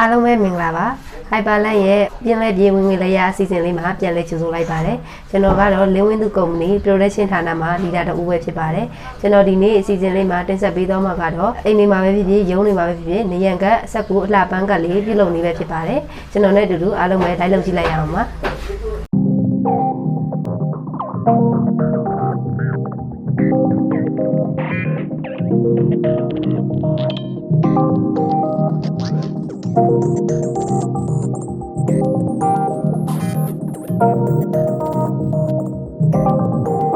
အားလုံးပဲမင်္ဂလာပါ Hyperland ရဲ့ပြင်လဲပြေဝင်ငွေလဲရအစီအစဉ်လေးမှာပြန်လဲကြိုဆိုလိုက်ပါတယ်ကျွန်တော်ကတော့လင်းဝင်းသူကုမ္ပဏီ production ဌာနမှာလီဒါတအူပဲဖြစ်ပါတယ်ကျွန်တော်ဒီနေ့အစီအစဉ်လေးမှာတင်ဆက်ပေးသွားမှာကတော့အိမ်နေမှာပဲဖြစ်ဖြစ်ရုံးနေမှာပဲဖြစ်ဖြစ်နေရန်ကအဆက်ကူအလှပန်းကလေးပြုလုပ်နေပဲဖြစ်ပါတယ်ကျွန်တော်နဲ့အတူတူအားလုံးပဲလိုက်လုပ်ကြည့်လိုက်ရအောင်ပါ thank you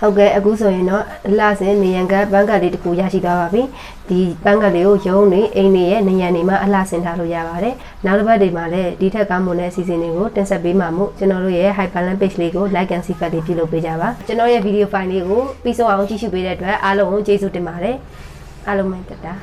ဟုတ်ကဲ့အခုဆိုရင်တော့အလှဆင်နေရန်ကဘန်ကလေးတစ်ခုရရှိသွားပါပြီဒီဘန်ကလေးကိုရုံးနေအိမ်နေရဲ့နေရန်နေမှာအလှဆင်ထားလို့ရပါတယ်နောက်တစ်ပတ်တွေမှာလည်းဒီထက်ကောင်းမွန်တဲ့အစီအစဉ်တွေကိုတင်ဆက်ပေးမှာမို့ကျွန်တော်တို့ရဲ့ Hyperland page လေးကို like and subscribe လေးပြုလုပ်ပေးကြပါကျွန်တော်ရဲ့ video file လေးကိုပြီးဆုံးအောင်ကြည့်ရှုပေးတဲ့အတွက်အားလုံးကိုကျေးဇူးတင်ပါတယ်အားလုံးပဲတတာ